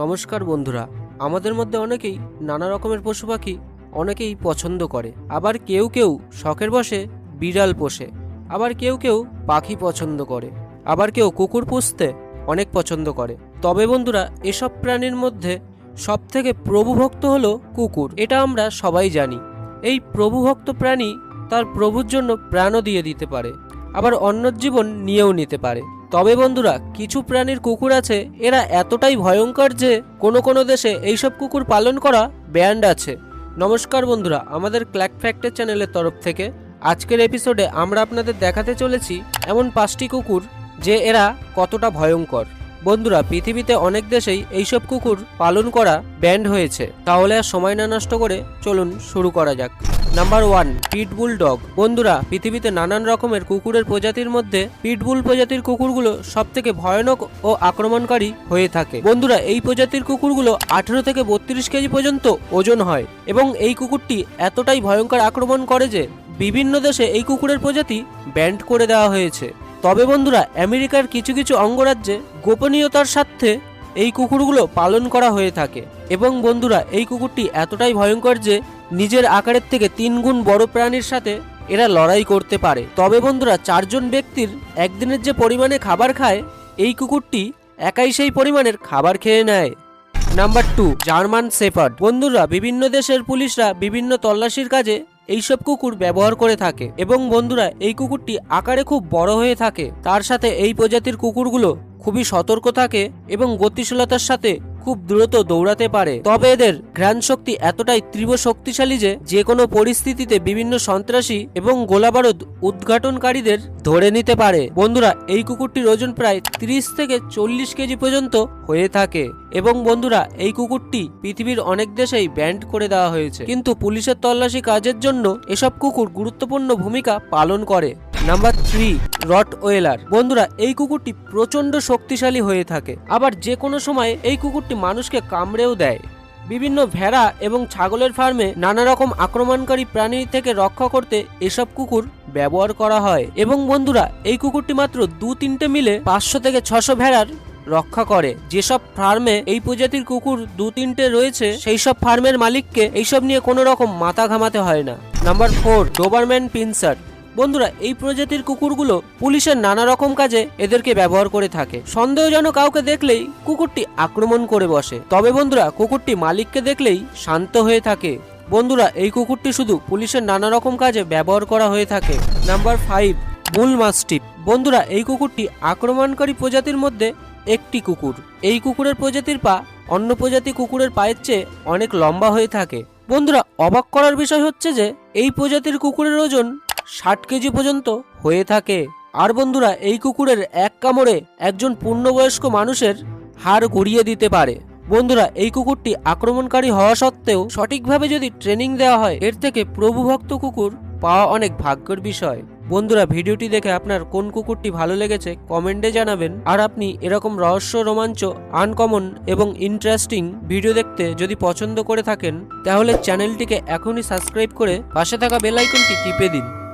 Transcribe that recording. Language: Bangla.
নমস্কার বন্ধুরা, আমাদের মধ্যে অনেকেই নানা রকমের পশু পাখি অনেকেই পছন্দ করে। আবার কেউ কেউ শখের বসে বিড়াল পোষে, আবার কেউ কেউ পাখি পছন্দ করে, আবার কেউ কুকুর পুষতে অনেক পছন্দ করে। তবে বন্ধুরা, এসব প্রাণীর মধ্যে সব থেকে প্রভুভক্ত হলো কুকুর, এটা আমরা সবাই জানি। এই প্রভুভক্ত প্রাণী তার প্রভুর জন্য প্রাণও দিয়ে দিতে পারে, আবার অন্য জীবন নিয়েও নিতে পারে। তবে বন্ধুরা, কিছু প্রাণীর কুকুর আছে, এরা এতটাই ভয়ঙ্কর যে কোনো কোনো দেশে এইসব কুকুর পালন করা ব্যান্ড আছে। নমস্কার বন্ধুরা, আমাদের ক্ল্যাক ফ্যাক্টর চ্যানেলের তরফ থেকে আজকের এপিসোডে আমরা আপনাদের দেখাতে চলেছি এমন পাঁচটি কুকুর যে এরা কতটা ভয়ঙ্কর। বন্ধুরা, পৃথিবীতে অনেক দেশেই এইসব কুকুর পালন করা ব্যান্ড হয়েছে। তাহলে আর সময় না নষ্ট করে চলুন শুরু করা যাক। নাম্বার ওয়ান পিটবুল ডগ বন্ধুরা, পৃথিবীতে নানান রকমের কুকুরের প্রজাতির মধ্যে পিটবুল প্রজাতির কুকুরগুলো সব থেকে ভয়ানক ও আক্রমণকারী হয়ে থাকে। বন্ধুরা, এই প্রজাতির কুকুরগুলো আঠেরো থেকে বত্রিশ কেজি পর্যন্ত ওজন হয় এবং এই কুকুরটি এতটাই ভয়ঙ্কর আক্রমণ করে যে বিভিন্ন দেশে এই কুকুরের প্রজাতি ব্যান্ড করে দেওয়া হয়েছে। তবে বন্ধুরা, আমেরিকার কিছু কিছু অঙ্গরাজ্যে গোপনীয়তার স্বার্থে এই কুকুরগুলো পালন করা হয়ে থাকে। এবং বন্ধুরা, এই কুকুরটি এতটাই ভয়ঙ্কর যে নিজের আকারের থেকে তিন গুণ বড় প্রাণীর সাথে এরা লড়াই করতে পারে। তবে বন্ধুরা, চারজন ব্যক্তির একদিনের যে পরিমাণে খাবার খায়, এই কুকুরটি একাই সেই পরিমাণের খাবার খেয়ে নেয়। নাম্বার টু, জার্মান সেপার্ড বন্ধুরা, বিভিন্ন দেশের পুলিশরা বিভিন্ন তল্লাশির কাজে এইসব কুকুর ব্যবহার করে থাকে এবং বন্ধুরা, এই কুকুরটি আকারে খুব বড় হয়ে থাকে। তার সাথে এই প্রজাতির কুকুরগুলো খুবই সতর্ক থাকে এবং গতিশীলতার সাথে খুব দ্রুত দৌড়াতে পারে। তবে এদের ঘ্রাণ শক্তি এতটাই তীব্র শক্তিশালী যে যে কোনো পরিস্থিতিতে বিভিন্ন সন্ত্রাসী এবং গোলাবারুদ উদ্ঘাটনকারীদের ধরে নিতে পারে। বন্ধুরা, এই কুকুরটির ওজন প্রায় 30 থেকে চল্লিশ কেজি পর্যন্ত হয়ে থাকে। এবং বন্ধুরা, এই কুকুরটি পৃথিবীর অনেক দেশেই ব্যান্ড করে দেওয়া হয়েছে। কিন্তু পুলিশের তল্লাশি কাজের জন্য এসব কুকুর গুরুত্বপূর্ণ ভূমিকা পালন করে। Number three, rottweiler. বন্ধুরা, এই কুকুরটি প্রচণ্ড শক্তিশালী হয়ে থাকে। আবার যে কোনো সময় এই কুকুরটি মানুষকে কামড়েও দেয়। বিভিন্ন ভেড়া এবং ছাগলের ফার্মে নানা রকম আক্রমণকারী প্রাণী থেকে রক্ষা করতে এসব কুকুর ব্যবহার করা হয়। এবং বন্ধুরা, এই কুকুরটি মাত্র দু তিনটে মিলে পাঁচশো থেকে ছশো ভেড়ার রক্ষা করে। যেসব ফার্মে এই প্রজাতির কুকুর দু তিনটে রয়েছে, সেই সব ফার্মের মালিককে এইসব নিয়ে কোনো রকম মাথা ঘামাতে হয় না। Number four, Doberman pinscher. বন্ধুরা, এই প্রজাতির কুকুরগুলো পুলিশের নানা রকম কাজে এদেরকে ব্যবহার করে থাকে। সন্দেহজনক কাউকে দেখলেই কুকুরটি আক্রমণ করে বসে। তবে বন্ধুরা, কুকুরটি মালিককে দেখলেই শান্ত হয়ে থাকে। বন্ধুরা, এই কুকুরটি শুধু পুলিশের নানা রকম কাজে ব্যবহার করা হয়ে থাকে। নাম্বার ফাইভ বুল মাস্টিপ বন্ধুরা, এই কুকুরটি আক্রমণকারী প্রজাতির মধ্যে একটি কুকুর। এই কুকুরের প্রজাতির পা অন্য প্রজাতি কুকুরের পায়ের চেয়ে অনেক লম্বা হয়ে থাকে। বন্ধুরা, অবাক করার বিষয় হচ্ছে যে, এই প্রজাতির কুকুরের ওজন ষাট কেজি পর্যন্ত হয়ে থাকে। আর বন্ধুরা, এই কুকুরের এক কামড়ে একজন পূর্ণবয়স্ক মানুষের হাড় গড়িয়ে দিতে পারে। বন্ধুরা, এই কুকুরটি আক্রমণকারী হওয়া সত্ত্বেও সঠিকভাবে যদি ট্রেনিং দেওয়া হয়, এর থেকে প্রভুভক্ত কুকুর পাওয়া অনেক ভাগ্যের বিষয়। বন্ধুরা, ভিডিওটি দেখে আপনার কোন কুকুরটি ভালো লেগেছে কমেন্টে জানাবেন। আর আপনি এরকম রহস্য, রোমাঞ্চ, আনকমন এবং ইন্টারেস্টিং ভিডিও দেখতে যদি পছন্দ করে থাকেন, তাহলে চ্যানেলটিকে এখনই সাবস্ক্রাইব করে পাশে থাকা বেল আইকনটি টিপে দিন।